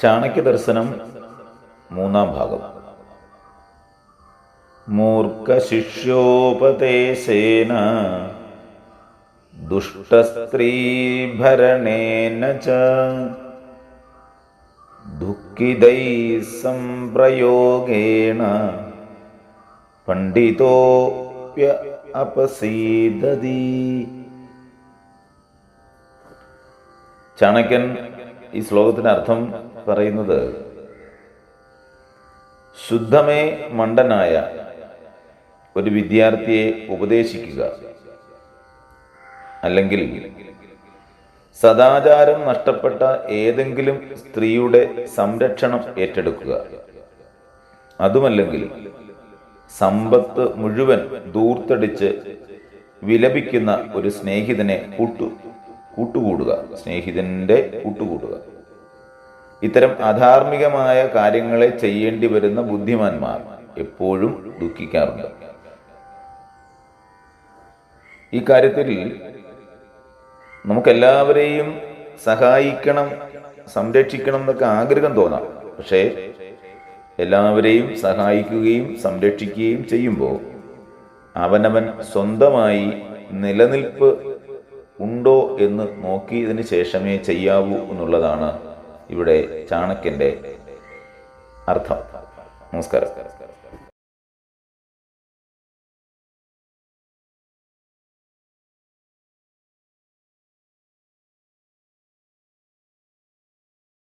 ചാണക്യ ദർശനം മൂന്നാം ഭാഗം. മൂർഖശിഷ്യോപദേശേന ദുഷ്ടസ്ത്രീഭരണേന ച ദുഃഖിതൈ സംപ്രയോഗേണ പണ്ഡിതോപ്യ അപസീദതി ചാണക്യൻ ഈ ശ്ലോകത്തിന് അർത്ഥം പറയുന്നത് ശുദ്ധമേ മണ്ടനായ ഒരു വിദ്യാർത്ഥിയെ ഉപദേശിക്കുക. അല്ലെങ്കിൽ സദാചാരം നഷ്ടപ്പെട്ട ഏതെങ്കിലും സ്ത്രീയുടെ സംരക്ഷണം ഏറ്റെടുക്കുക. അതുമല്ലെങ്കിൽ സമ്പത്ത് മുഴുവൻ ദൂർത്തടിച്ച് വിലപിക്കുന്ന ഒരു സ്നേഹിതനെ കൂട്ടു. കൂട്ടുകൂടുക സ്നേഹിതന്റെ കൂട്ടുകൂടുക. ഇത്തരം അധാർമികമായ കാര്യങ്ങളെ ചെയ്യേണ്ടി വരുന്ന ബുദ്ധിമാന്മാർ എപ്പോഴും ദുഃഖിക്കാറുണ്ട്. ഈ കാര്യത്തിൽ നമുക്കെല്ലാവരെയും സഹായിക്കണം സംരക്ഷിക്കണം എന്നൊക്കെ ആഗ്രഹം തോന്നാം. പക്ഷേ എല്ലാവരെയും സഹായിക്കുകയും സംരക്ഷിക്കുകയും ചെയ്യുമ്പോൾ അവനവൻ സ്വന്തമായി നിലനിൽപ്പ് ഉണ്ടോ എന്ന് നോക്കിയതിന് ശേഷമേ ചെയ്യാവൂ എന്നുള്ളതാണ് ഇവിടെ ചാണക്യന്റെ അർത്ഥം. നമസ്കാരം.